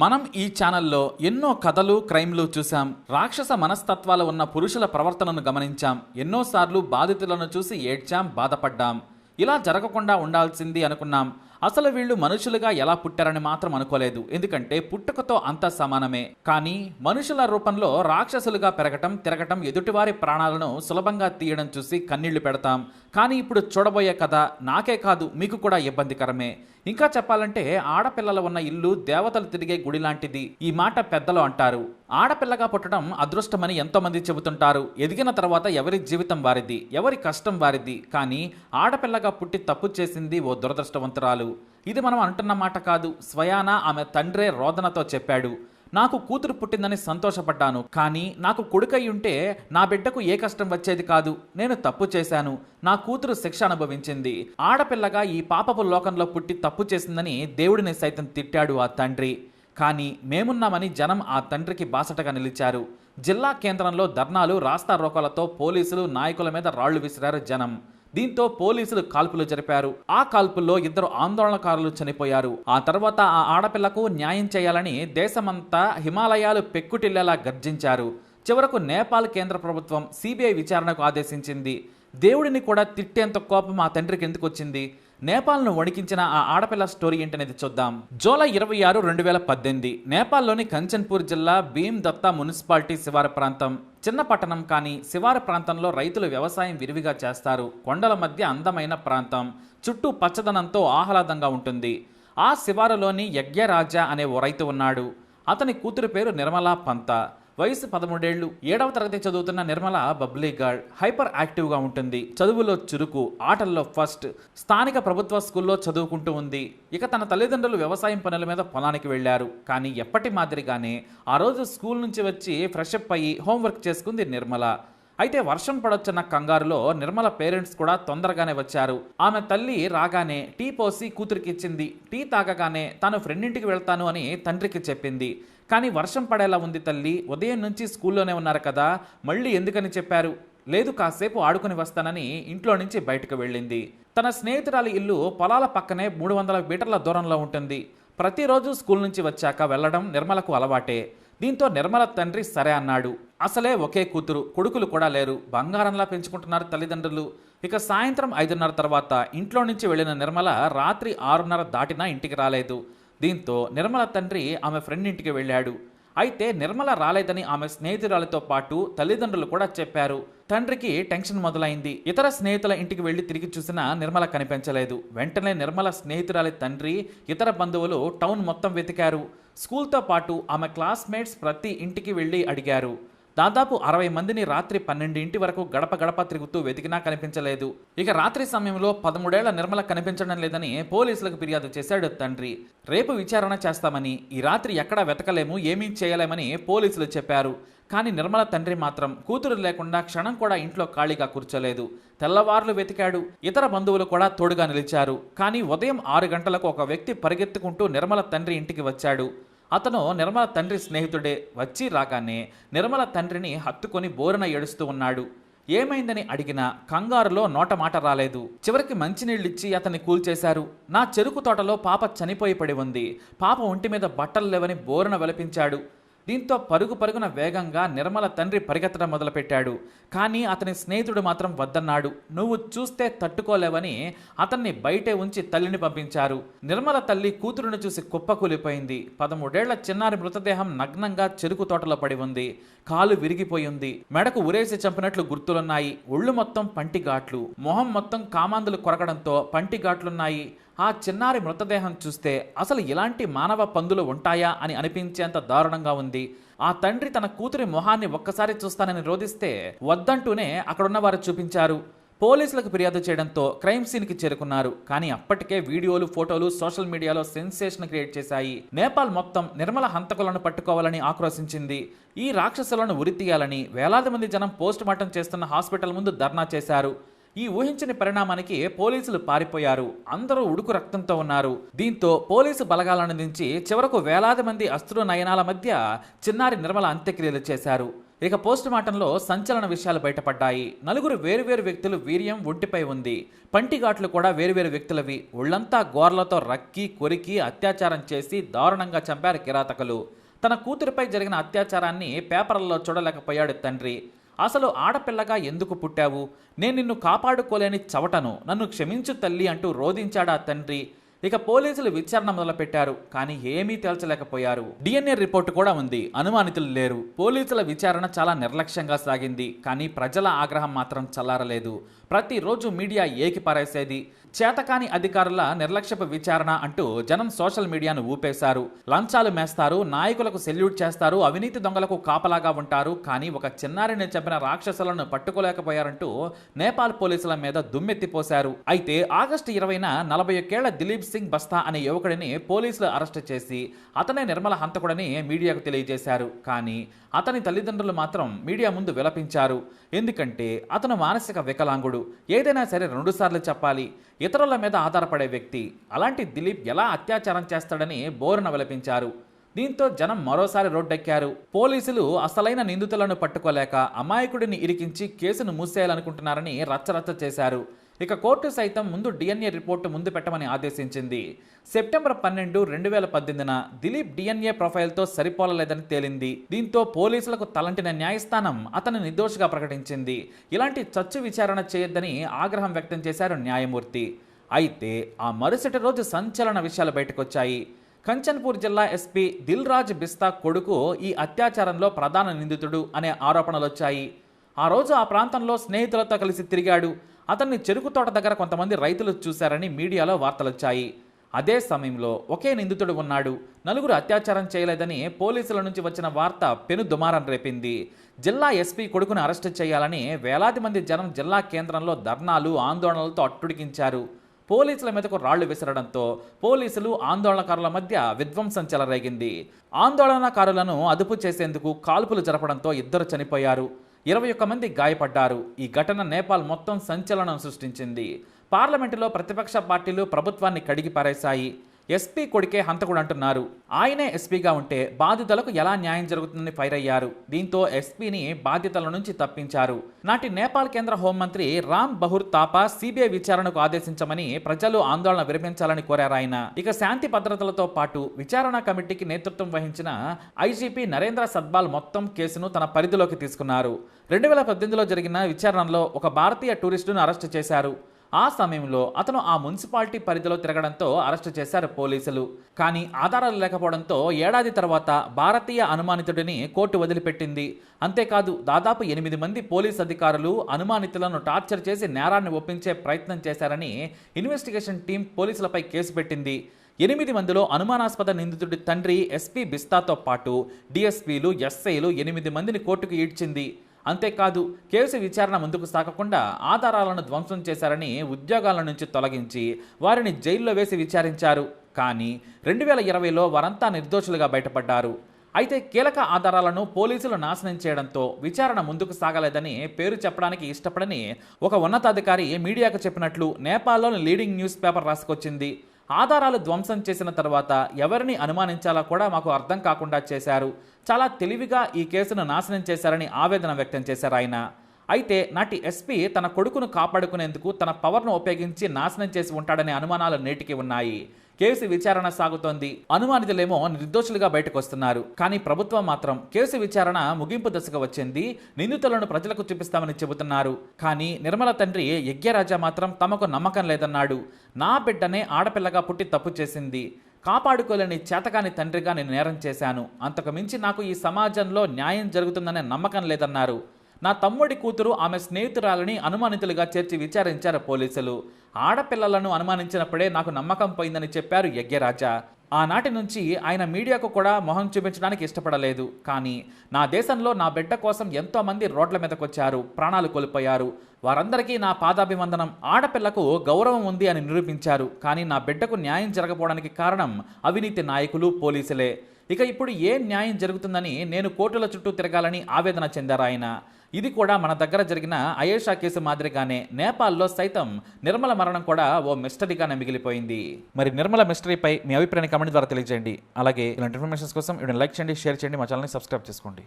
మనం ఈ ఛానల్లో ఎన్నో కథలు క్రైమ్లు చూసాం రాక్షస మనస్తత్వాలు ఉన్న పురుషుల ప్రవర్తనను గమనించాం. ఎన్నోసార్లు బాధితులను చూసి ఏడ్చాం బాధపడ్డాం. ఇలా జరగకుండా ఉండాల్సింది అనుకున్నాం. అసలు వీళ్ళు మనుషులుగా ఎలా పుట్టారని మాత్రం అనుకోలేదు. ఎందుకంటే పుట్టుకతో అంత సమానమే. కానీ మనుషుల రూపంలో రాక్షసులుగా పెరగటం తిరగటం ఎదుటివారి ప్రాణాలను సులభంగా తీయడం చూసి కన్నీళ్ళు పెడతాం. కానీ ఇప్పుడు చూడబోయే కథ నాకే కాదు మీకు కూడా ఇబ్బందికరమే. ఇంకా చెప్పాలంటే ఆడపిల్లలు ఉన్న ఇల్లు దేవతలు తిరిగే గుడి లాంటిది. ఈ మాట పెద్దలు అంటారు. ఆడపిల్లగా పుట్టడం అదృష్టమని ఎంతోమంది చెబుతుంటారు. ఎదిగిన తర్వాత ఎవరి జీవితం వారిది ఎవరి కష్టం వారిది. కానీ ఆడపిల్లగా పుట్టి తప్పు చేసింది ఓ దురదృష్టవంతురాలు. ఇది మనం అంటున్న మాట కాదు. స్వయానా ఆమె తండ్రే రోదనతో చెప్పాడు. నాకు కూతురు పుట్టిందని సంతోషపడ్డాను కానీ నాకు కొడుకై ఉంటే నా బిడ్డకు ఏ కష్టం వచ్చేది కాదు. నేను తప్పు చేశాను. నా కూతురు శిక్ష అనుభవించింది. ఆడపిల్లగా ఈ పాపపు లోకంలో పుట్టి తప్పు చేసిందని దేవుడిని సైతం తిట్టాడు ఆ తండ్రి. కానీ మేమున్నామని జనం ఆ తండ్రికి బాసటగా నిలిచారు. జిల్లా కేంద్రంలో ధర్నాలు రాస్తా రోకోలతో పోలీసులు నాయకుల మీద రాళ్ళు విసిరారు జనం. దీంతో పోలీసులు కాల్పులు జరిపారు. ఆ కాల్పుల్లో ఇద్దరు ఆందోళనకారులు చనిపోయారు. ఆ తర్వాత ఆ ఆడపిల్లకు న్యాయం చేయాలని దేశమంతా హిమాలయాలు పెక్కుటిల్లేలా గర్జించారు. చివరకు నేపాల్ కేంద్ర ప్రభుత్వం సిబిఐ విచారణకు ఆదేశించింది. దేవుడిని కూడా తిట్టేంత కోపం ఆ తండ్రికి ఎందుకు వచ్చింది? నేపాల్ను వణికించిన ఆ ఆడపిల్ల స్టోరీ ఏంటనేది చూద్దాం. జూలై ఇరవై ఆరు రెండు వేల పద్దెనిమిది నేపాల్లోని కంచన్పూర్ జిల్లా భీమ్ దత్తా మున్సిపాలిటీ శివారు ప్రాంతం. చిన్న పట్టణం కానీ శివారు ప్రాంతంలో రైతులు వ్యవసాయం విరివిగా చేస్తారు. కొండల మధ్య అందమైన ప్రాంతం. చుట్టూ పచ్చదనంతో ఆహ్లాదంగా ఉంటుంది. ఆ శివారులోని యజ్ఞరాజా అనే ఓ రైతు ఉన్నాడు. అతని కూతురు పేరు నిర్మలా పంత. వయసు పదమూడేళ్ళు ఏడవ తరగతి చదువుతున్న నిర్మల బబ్లీ గార్డ్ హైపర్ యాక్టివ్గా ఉంటుంది. చదువులో చురుకు ఆటల్లో ఫస్ట్ స్థానిక ప్రభుత్వ స్కూల్లో చదువుకుంటూ ఉంది. ఇక తన తల్లిదండ్రులు వ్యవసాయం పనుల మీద పొలానికి వెళ్ళారు కానీ ఎప్పటి మాదిరిగానే ఆ రోజు స్కూల్ నుంచి వచ్చి ఫ్రెషప్ అయ్యి హోంవర్క్ చేసుకుంది నిర్మల. అయితే వర్షం పడొచ్చన్న కంగారులో నిర్మల పేరెంట్స్ కూడా తొందరగానే వచ్చారు. ఆమె తల్లి రాగానే టీ పోసి కూతురికి ఇచ్చింది టీ తాగగానే తాను ఫ్రెండ్ ఇంటికి వెళ్తాను అని తండ్రికి చెప్పింది. కానీ వర్షం పడేలా ఉంది తల్లి. ఉదయం నుంచి స్కూల్లోనే ఉన్నారు కదా. మళ్ళీ ఎందుకని చెప్పారు? లేదు కాసేపు ఆడుకుని వస్తానని ఇంట్లో నుంచి బయటకు వెళ్ళింది. తన స్నేహితురాలి ఇల్లు పొలాల పక్కనే మూడు వందల మీటర్ల దూరంలో ఉంటుంది. ప్రతిరోజు స్కూల్ నుంచి వచ్చాక వెళ్ళడం నిర్మలకు అలవాటే. దీంతో నిర్మల తండ్రి సరే అన్నాడు. అసలే ఒకే కూతురు కొడుకులు కూడా లేరు. బంగారంలా పెంచుకుంటున్నారు తల్లిదండ్రులు. ఇక సాయంత్రం ఐదున్నర తర్వాత ఇంట్లో నుంచి వెళ్ళిన నిర్మల రాత్రి ఆరున్నర దాటినా ఇంటికి రాలేదు. దీంతో నిర్మల తండ్రి ఆమె ఫ్రెండ్ ఇంటికి వెళ్ళాడు. అయితే నిర్మల రాలేదని ఆమె స్నేహితురాలతో పాటు తల్లిదండ్రులు కూడా చెప్పారు. తండ్రికి టెన్షన్ మొదలైంది. ఇతర స్నేహితుల ఇంటికి వెళ్ళి తిరిగి చూసినా నిర్మల కనిపించలేదు. వెంటనే నిర్మల స్నేహితురాలి తండ్రి ఇతర బంధువులు టౌన్ మొత్తం వెతికారు. స్కూల్తో పాటు ఆమె క్లాస్మేట్స్ ప్రతి ఇంటికి వెళ్ళి అడిగారు. దాదాపు అరవై మందిని రాత్రి పన్నెండింటి వరకు గడప గడప తిరుగుతూ వెతికినా కనిపించలేదు. ఇక రాత్రి సమయంలో పదమూడేళ్ళ నిర్మల కనిపించడం లేదని పోలీసులకు ఫిర్యాదు చేశాడు తండ్రి. రేపు విచారణ చేస్తామని ఈ రాత్రి ఎక్కడా వెతకలేము ఏమీ చేయలేమని పోలీసులు చెప్పారు. కానీ నిర్మల తండ్రి మాత్రం కూతురు లేకుండా క్షణం కూడా ఇంట్లో ఖాళీగా కూర్చోలేదు. తెల్లవార్లు వెతికాడు ఇతర బంధువులు కూడా తోడుగా నిలిచారు. కానీ ఉదయం ఆరు గంటలకు ఒక వ్యక్తి పరిగెత్తుకుంటూ నిర్మల తండ్రి ఇంటికి వచ్చాడు. అతను నిర్మల తండ్రి స్నేహితుడే వచ్చి రాగానే నిర్మల తండ్రిని హత్తుకొని బోరున ఏడుస్తూ ఉన్నాడు. ఏమైందని అడిగినా కంగారులో నోట మాట రాలేదు. చివరికి మంచినీళ్ళిచ్చి అతన్ని కూల్చేశారు. నా చెరుకు తోటలో పాప చనిపోయి పడి ఉంది. పాప ఒంటి మీద బట్టలు లేవని బోరున వెలపించాడు. దీంతో పరుగు పరుగున వేగంగా నిర్మల తండ్రి పరిగెత్తడం మొదలుపెట్టాడు. కానీ అతని స్నేహితుడు మాత్రం వద్దన్నాడు. నువ్వు చూస్తే తట్టుకోలేవని అతన్ని బయటే ఉంచి తల్లిని పంపించారు. నిర్మల తల్లి కూతురును చూసి కుప్పకూలిపోయింది పదమూడేళ్ళ చిన్నారి మృతదేహం నగ్నంగా చెరుకు తోటలో పడి ఉంది. కాలు విరిగిపోయింది. మెడకు ఉరేసి చంపినట్లు గుర్తులున్నాయి. ఒళ్ళు మొత్తం పంటి ఘాట్లు మొహం మొత్తం కామాందులు కొరకడంతో పంటి ఘాట్లున్నాయి ఆ చిన్నారి మృతదేహం చూస్తే అసలు ఇలాంటి మానవ పందులు ఉంటాయా అని అనిపించేంత దారుణంగా ఉంది. ఆ తండ్రి తన కూతురి మొహాన్ని ఒక్కసారి చూస్తానని రోధిస్తే వద్దంటూనే అక్కడున్న వారు చూపించారు. పోలీసులకు ఫిర్యాదు చేయడంతో క్రైమ్ సీన్కి చేరుకున్నారు. కానీ అప్పటికే వీడియోలు ఫోటోలు సోషల్ మీడియాలో సెన్సేషన్ క్రియేట్ చేశాయి. నేపాల్ మొత్తం నిర్మల హంతకులను పట్టుకోవాలని ఆక్రోశించింది. ఈ రాక్షసులను ఉరితీయాలని వేలాది మంది జనం పోస్ట్ మార్టం చేస్తున్న హాస్పిటల్ ముందు ధర్నా చేశారు. ఈ ఊహించని పరిణామానికి పోలీసులు పారిపోయారు. అందరూ ఉడుకు రక్తంతో ఉన్నారు. దీంతో పోలీసు బలగాలను దించి చివరకు వేలాది మంది అస్త్రు నయనాల మధ్య చిన్నారి నిర్మల అంత్యక్రియలు చేశారు. ఇక పోస్ట్ మార్టంలో సంచలన విషయాలు బయటపడ్డాయి. నలుగురు వేరువేరు వ్యక్తులు వీర్యం ఒంటిపై ఉంది. పంటిఘాట్లు కూడా వేరువేరు వ్యక్తులవి. ఒళ్ళంతా గోర్లతో రక్కి కొరికి అత్యాచారం చేసి దారుణంగా చంపారు కిరాతకులు. తన కూతురిపై జరిగిన అత్యాచారాన్ని పేపర్లలో చూడలేకపోయాడు తండ్రి. అసలు ఆడపిల్లగా ఎందుకు పుట్టావు? నేను నిన్ను కాపాడుకోలేని చవటను నన్ను క్షమించు తల్లి అంటూ రోధించాడా తండ్రి? ఇక పోలీసులు విచారణ మొదలుపెట్టారు కానీ ఏమీ తేల్చలేకపోయారు. డిఎన్ఏ రిపోర్టు కూడా ఉంది అనుమానితులు లేరు. పోలీసుల విచారణ చాలా నిర్లక్ష్యంగా సాగింది కానీ ప్రజల ఆగ్రహం మాత్రం చల్లారలేదు. ప్రతిరోజు మీడియా ఏకి పారేసేది చేతకాని అధికారుల నిర్లక్ష్యపు విచారణ అంటూ జనం సోషల్ మీడియాను ఊపేశారు. లంచాలు మేస్తారు నాయకులకు సెల్యూట్ చేస్తారు అవినీతి దొంగలకు కాపలాగా ఉంటారు. కానీ ఒక చిన్నారిని చంపిన రాక్షసులను పట్టుకోలేకపోయారంటూ నేపాల్ పోలీసుల మీద దుమ్మెత్తిపోశారు. అయితే ఆగస్టు ఇరవైన నలభై ఒక్కేళ్ళ దిలీప్ సింగ్ బస్తా అనే యువకుడిని పోలీసులు అరెస్టు చేసి అతనే నిర్మల హంతకుడని మీడియాకు తెలియజేశారు. కానీ అతని తల్లిదండ్రులు మాత్రం మీడియా ముందు విలపించారు. ఎందుకంటే అతను మానసిక వికలాంగుడు. ఏదైనా సరే రెండుసార్లు చెప్పాలి. ఇతరుల మీద ఆధారపడే వ్యక్తి. అలాంటి దిలీప్ ఎలా అత్యాచారం చేస్తాడని బోరున విలపించారు. దీంతో జనం మరోసారి రోడ్డెక్కారు. పోలీసులు అసలైన నిందితులను పట్టుకోలేక అమాయకుడిని ఇరికించి కేసును మూసేయాలనుకుంటున్నారని రచ్చరచ్చ చేశారు. ఇక కోర్టు సైతం ముందు డిఎన్ఏ రిపోర్టు ముందు పెట్టమని ఆదేశించింది. సెప్టెంబర్ పన్నెండు రెండు వేల పద్దెనిమిదిన దిలీప్ డిఎన్ఏ ప్రొఫైల్తో సరిపోలలేదని తేలింది. దీంతో పోలీసులకు తలంటిన న్యాయస్థానం అతను నిర్దోషిగా ప్రకటించింది. ఇలాంటి చచ్చు విచారణ చేయొద్దని ఆగ్రహం వ్యక్తం చేశారు న్యాయమూర్తి. అయితే ఆ మరుసటి రోజు సంచలన విషయాలు బయటకొచ్చాయి. కంచన్పూర్ జిల్లా ఎస్పీ దిల్ రాజ్ బిస్తా కొడుకు ఈ అత్యాచారంలో ప్రధాన నిందితుడు అనే ఆరోపణలు వచ్చాయి ఆ రోజు ఆ ప్రాంతంలో స్నేహితులతో కలిసి తిరిగాడు. అతన్ని చెరుకు తోట దగ్గర కొంతమంది రైతులు చూశారని మీడియాలో వార్తలొచ్చాయి. అదే సమయంలో ఒకే నిందితుడు ఉన్నాడు. నలుగురు అత్యాచారం చేయలేదని పోలీసుల నుంచి వచ్చిన వార్త పెను దుమారం రేపింది. జిల్లా ఎస్పీ కొడుకును అరెస్టు చేయాలని వేలాది మంది జనం జిల్లా కేంద్రంలో ధర్నాలు ఆందోళనలతో అట్టుడికించారు. పోలీసుల మీదకు రాళ్ళు విసరడంతో పోలీసులు ఆందోళనకారుల మధ్య విధ్వంసం చెలరేగింది. ఆందోళనకారులను అదుపు చేసేందుకు కాల్పులు జరపడంతో ఇద్దరు చనిపోయారు. ఇరవై ఒక్క మంది గాయపడ్డారు. ఈ ఘటన నేపాల్ మొత్తం సంచలనం సృష్టించింది. పార్లమెంటులో ప్రతిపక్ష పార్టీలు ప్రభుత్వాన్ని కడిగి పారేశాయి. ఎస్పీ కొడుకే హంతకుడు అంటున్నారు. ఆయనే ఎస్పీగా ఉంటే బాధితులకు ఎలా న్యాయం జరుగుతుందని ఫైర్ అయ్యారు. దీంతో ఎస్పీని బాధ్యతల నుంచి తప్పించారు. నాటి నేపాల్ కేంద్ర హోంమంత్రి రామ్ బహుర్ తాపా సిబిఐ విచారణకు ఆదేశించమని ప్రజలు ఆందోళన విరమించాలని కోరారు ఆయన. ఇక శాంతి భద్రతలతో పాటు విచారణ కమిటీకి నేతృత్వం వహించిన ఐజీపీ నరేంద్ర సద్బాల్ మొత్తం కేసును తన పరిధిలోకి తీసుకున్నారు. రెండు వేల పద్దెనిమిదిలో జరిగిన విచారణలో ఒక భారతీయ టూరిస్టును అరెస్టు చేశారు. ఆ సమయంలో అతను ఆ మున్సిపాలిటీ పరిధిలో తిరగడంతో అరెస్టు చేశారు పోలీసులు. కానీ ఆధారాలు లేకపోవడంతో ఏడాది తర్వాత భారతీయ అనుమానితుడిని కోర్టు వదిలిపెట్టింది. అంతేకాదు దాదాపు ఎనిమిది మంది పోలీస్ అధికారులు అనుమానితులను టార్చర్ చేసి నేరాన్ని ఒప్పించే ప్రయత్నం చేశారని ఇన్వెస్టిగేషన్ టీం పోలీసులపై కేసు పెట్టింది. ఎనిమిది మందిలో అనుమానాస్పద నిందితుడి తండ్రి ఎస్పీ బిస్తాతో పాటు డిఎస్పీలు ఎస్ఐలు ఎనిమిది మందిని కోర్టుకు ఈడ్చింది. అంతేకాదు కేసు విచారణ ముందుకు సాగకుండా ఆధారాలను ధ్వంసం చేశారని ఉద్యోగాల నుంచి తొలగించి వారిని జైల్లో వేసి విచారించారు. కానీ రెండు వేల ఇరవైలో వారంతా నిర్దోషులుగా బయటపడ్డారు. అయితే కీలక ఆధారాలను పోలీసులు నాశనం చేయడంతో విచారణ ముందుకు సాగలేదని పేరు చెప్పడానికి ఇష్టపడని ఒక ఉన్నతాధికారి మీడియాకు చెప్పినట్లు నేపాల్లోని లీడింగ్ న్యూస్ పేపర్ రాసుకొచ్చింది. ఆధారాలు ధ్వంసం చేసిన తర్వాత ఎవరిని అనుమానించాలో కూడా మాకు అర్థం కాకుండా చేశారు. చాలా తెలివిగా ఈ కేసును నాశనం చేశారని ఆవేదన వ్యక్తం చేశారు ఆయన. అయితే నాటి ఎస్పీ తన కొడుకును కాపాడుకునేందుకు తన పవర్ను ఉపయోగించి నాశనం చేసి ఉంటాడనే అనుమానాలు నేటికి ఉన్నాయి. కేసు విచారణ సాగుతోంది. అనుమానితులేమో నిర్దోషులుగా బయటకు వస్తున్నారు. కానీ ప్రభుత్వం మాత్రం కేసు విచారణ ముగింపు దశకు వచ్చింది. నిందితులను ప్రజలకు చూపిస్తామని చెబుతున్నారు. కానీ నిర్మల తండ్రి యజ్ఞరాజా మాత్రం తమకు నమ్మకం లేదన్నాడు. నా బిడ్డనే ఆడపిల్లగా పుట్టి తప్పు చేసింది. కాపాడుకోలేని చేతకాని తండ్రిగా నేను నేరం చేశాను. అంతకు మించి నాకు ఈ సమాజంలో న్యాయం జరుగుతుందనే నమ్మకం లేదన్నారు. నా తమ్ముడి కూతురు ఆమె స్నేహితురాలని అనుమానితులుగా చేర్చి విచారించారు పోలీసులు. ఆడపిల్లలను అనుమానించినప్పుడే నాకు నమ్మకం పోయిందని చెప్పారు యజ్ఞరాజా. ఆనాటి నుంచి ఆయన మీడియాకు కూడా మొహం చూపించడానికి ఇష్టపడలేదు. కానీ నా దేశంలో నా బిడ్డ కోసం ఎంతోమంది రోడ్ల మీదకొచ్చారు. ప్రాణాలు కోల్పోయారు. వారందరికీ నా పాదాభివందనం. ఆడపిల్లకు గౌరవం ఉంది అని నిరూపించారు. కానీ నా బిడ్డకు న్యాయం జరగపోవడానికి కారణం అవినీతి నాయకులు పోలీసులే. ఇక ఇప్పుడు ఏ న్యాయం జరుగుతుందని నేను కోర్టుల చుట్టూ తిరగాలని ఆవేదన చెందారు ఆయన ఇది కూడా మన దగ్గర జరిగిన అయేషా కేసు మాదిరిగానే నేపాల్లో సైతం నిర్మల మరణం కూడా ఓ మిస్టరీగానే మిగిలిపోయింది. మరి నిర్మల మిస్టరీపై మీ అభిప్రాయాన్ని కమెంట్ ద్వారా తెలియజేయండి. అలాగే ఇలాంటి ఇన్ఫర్మేషన్స్ కోసం వీడియో లైక్ చేయండి షేర్ చేయండి మా ఛానల్ని సబ్స్క్రైబ్ చేసుకోండి.